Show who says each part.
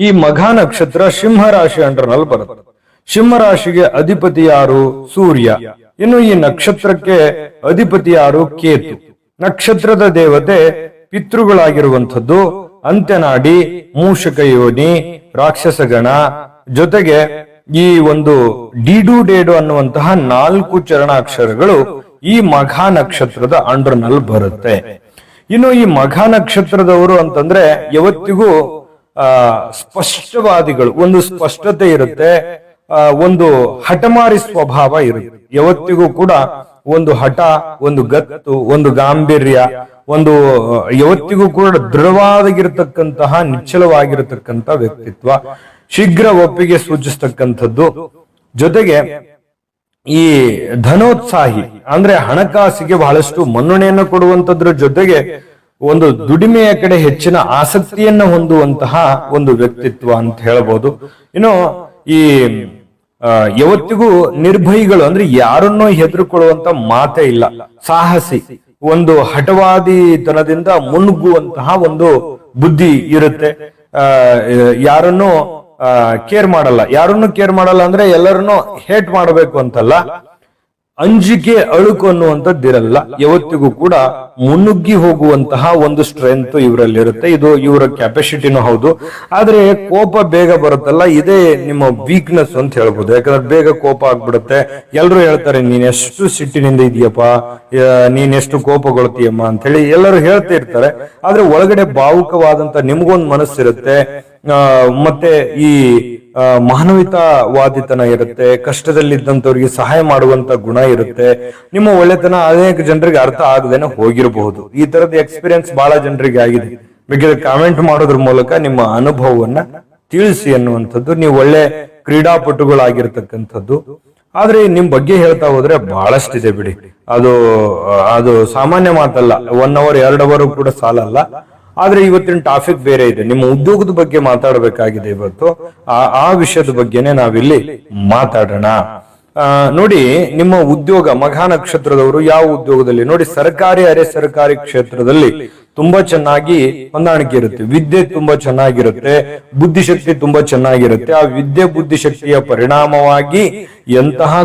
Speaker 1: ಈ ಮಘ ನಕ್ಷತ್ರ ಸಿಂಹ ರಾಶಿ ಅಂಡರ್ನಲ್ಲಿ ಬರುತ್ತೆ. ಸಿಂಹ ರಾಶಿಗೆ ಅಧಿಪತಿ ಯಾರು? ಸೂರ್ಯ. ಇನ್ನು ಈ ನಕ್ಷತ್ರಕ್ಕೆ ಅಧಿಪತಿ ಯಾರು? ಕೇತು. ನಕ್ಷತ್ರದ ದೇವತೆ ಪಿತೃಗಳಾಗಿರುವಂಥದ್ದು ಅಂತ್ಯನಾಡಿ, ಮೂಷಕ ಯೋನಿ ರಾಕ್ಷಸ ಗಣ ಜೊತೆಗೆ ಈ ಒಂದು ಡಿಡು ಡೇಡು ಅನ್ನುವಂತಹ ನಾಲ್ಕು ಚರಣಾಕ್ಷರಗಳು ಈ ಮಘ ನಕ್ಷತ್ರದ ಅಂಡರ್ನಲ್ಲಿ ಬರುತ್ತೆ. ಇನ್ನು ಈ ಮಘ ನಕ್ಷತ್ರದವರು ಅಂತಂದ್ರೆ, ಯಾವತ್ತಿಗೂ ಸ್ಪಷ್ಟವಾದಿಗಳು, ಒಂದು ಸ್ಪಷ್ಟತೆ ಇರುತ್ತೆ ಒಂದು ಹಠಮಾರಿ ಸ್ವಭಾವ ಇರುತ್ತೆ. ಯಾವತ್ತಿಗೂ ಕೂಡ ಒಂದು ಹಠ, ಒಂದು ಗತ್ತು, ಒಂದು ಗಾಂಭೀರ್ಯ, ಒಂದು, ಯಾವತ್ತಿಗೂ ಕೂಡ ದೃಢವಾಗಿರತಕ್ಕಂತಹ ನಿಚ್ಚಳವಾಗಿರತಕ್ಕಂತ ವ್ಯಕ್ತಿತ್ವ, ಶೀಘ್ರ ಒಪ್ಪಿಗೆ ಸೂಚಿಸ್ತಕ್ಕಂಥದ್ದು. ಜೊತೆಗೆ ಈ ಧನೋತ್ಸಾಹಿ, ಅಂದ್ರೆ ಹಣಕಾಸಿಗೆ ಬಹಳಷ್ಟು ಮನ್ನಣೆಯನ್ನು ಕೊಡುವಂತದ್ರ ಜೊತೆಗೆ ಒಂದು ದುಡಿಮೆಯ ಕಡೆ ಹೆಚ್ಚಿನ ಆಸಕ್ತಿಯನ್ನ ಹೊಂದುವಂತಹ ಒಂದು ವ್ಯಕ್ತಿತ್ವ ಅಂತ ಹೇಳಬಹುದು ಇನ್ನು ಈ ಯಾವತ್ತಿಗೂ ನಿರ್ಭಯಿಗಳು ಅಂದ್ರೆ ಯಾರನ್ನೂ ಹೆದರ್ಕೊಳ್ಳುವಂತ ಮಾತೇ ಇಲ್ಲ. ಸಾಹಸಿ, ಒಂದು ಹಠವಾದಿತನದಿಂದ ಮುನ್ನುಗ್ಗುವಂತಹ ಒಂದು ಬುದ್ಧಿ ಇರುತ್ತೆ. ಆ, ಯಾರನ್ನು ಕೇರ್ ಮಾಡಲ್ಲ. ಯಾರನ್ನು ಕೇರ್ ಮಾಡಲ್ಲ ಅಂದ್ರೆ ಎಲ್ಲರನ್ನು ಹೇಟ್ ಮಾಡಬೇಕು ಅಂತಲ್ಲ. ಅಂಜಿಕೆ ಅಳುಕು ಅನ್ನುವಂಥದ್ದಿರಲ್ಲ, ಯಾವತ್ತಿಗೂ ಕೂಡ ಮುನ್ನುಗ್ಗಿ ಹೋಗುವಂತಹ ಒಂದು ಸ್ಟ್ರೆಂತ್ ಇವರಲ್ಲಿರುತ್ತೆ. ಇದು ಇವರ ಕೆಪಾಸಿಟಿನೂ ಹೌದು. ಆದ್ರೆ ಕೋಪ ಬೇಗ ಬರುತ್ತಲ್ಲ, ಇದೇ ನಿಮ್ಮ ವೀಕ್ನೆಸ್ ಅಂತ ಹೇಳ್ಬೋದು. ಯಾಕಂದ್ರೆ ಬೇಗ ಕೋಪ ಆಗ್ಬಿಡುತ್ತೆ. ಎಲ್ಲರೂ ಹೇಳ್ತಾರೆ, ನೀನ್ ಎಷ್ಟು ಸಿಟ್ಟಿನಿಂದ ಇದೆಯಪ್ಪ? ನೀನ್ ಎಷ್ಟು ಕೋಪಗೊಳ್ತೀಯಮ್ಮ? ಅಂತ ಹೇಳಿ ಎಲ್ಲರೂ ಹೇಳ್ತಾ ಇರ್ತಾರೆ. ಆದ್ರೆ ಒಳಗಡೆ ಭಾವುಕವಾದಂತ ನಿಮ್ಗೊಂದು ಮನಸ್ಸಿರುತ್ತೆ. ಮತ್ತೆ ಈ ಆ, ಮಾನವಿಕವಾದಿತನ ಇರುತ್ತೆ ಕಷ್ಟದಲ್ಲಿದ್ದಂತವ್ರಿಗೆ ಸಹಾಯ ಮಾಡುವಂತ ಗುಣ ಇರುತ್ತೆ. ನಿಮ್ಮ ಒಳ್ಳೆತನ ಅನೇಕ ಜನರಿಗೆ ಅರ್ಥ ಆಗದೇನೆ ಹೋಗಿರಬಹುದು. ಈ ತರದ ಎಕ್ಸ್ಪೀರಿಯನ್ಸ್ ಬಹಳ ಜನರಿಗೆ ಆಗಿದೆ. ಬೇಕಿದ್ರೆ ಕಾಮೆಂಟ್ ಮಾಡೋದ್ರ ಮೂಲಕ ನಿಮ್ಮ ಅನುಭವವನ್ನ ತಿಳಿಸಿ ಅನ್ನುವಂಥದ್ದು ನೀವು ಒಳ್ಳೆ ಕ್ರೀಡಾಪಟುಗಳಾಗಿರ್ತಕ್ಕಂಥದ್ದು. ಆದ್ರೆ ನಿಮ್ ಬಗ್ಗೆ ಹೇಳ್ತಾ ಹೋದ್ರೆ ಬಹಳಷ್ಟಿದೆ ಬಿಡಿ. ಅದು ಅದು ಸಾಮಾನ್ಯ ಮಾತಲ್ಲ ಒನ್ ಅವರ್ ಎರಡು ಅವರ್ ಕೂಡ ಸಾಲಲ್ಲ. ಆದ್ರೆ ಇವತ್ತಿನ ಟಾಪಿಕ್ ಬೇರೆ ಇದೆ. ನಿಮ್ಮ ಉದ್ಯೋಗದ ಬಗ್ಗೆ ಮಾತಾಡಬೇಕಾಗಿದೆ ಇವತ್ತು. ಆ ಆ ವಿಷಯದ ಬಗ್ಗೆನೆ ನಾವಿಲ್ಲಿ ಮಾತಾಡೋಣ. ನೋಡಿ, ನಿಮ್ಮ ಉದ್ಯೋಗ, ಮಘ ನಕ್ಷತ್ರದವರು ಯಾವ ಉದ್ಯೋಗದಲ್ಲಿ? ನೋಡಿ, ಸರ್ಕಾರಿ, ಅರೆ ಸರ್ಕಾರಿ ಕ್ಷೇತ್ರದಲ್ಲಿ ತುಂಬಾ ಚೆನ್ನಾಗಿ ಹೊಂದಾಣಿಕೆ ಇರುತ್ತೆ. ವಿದ್ಯೆ ತುಂಬಾ ಚೆನ್ನಾಗಿರುತ್ತೆ. ಬುದ್ಧಿಶಕ್ತಿ ತುಂಬಾ ಚೆನ್ನಾಗಿರುತ್ತೆ. ಆ ವಿದ್ಯೆ, ಬುದ್ಧಿಶಕ್ತಿಯ ಪರಿಣಾಮವಾಗಿ ಎಂತಹ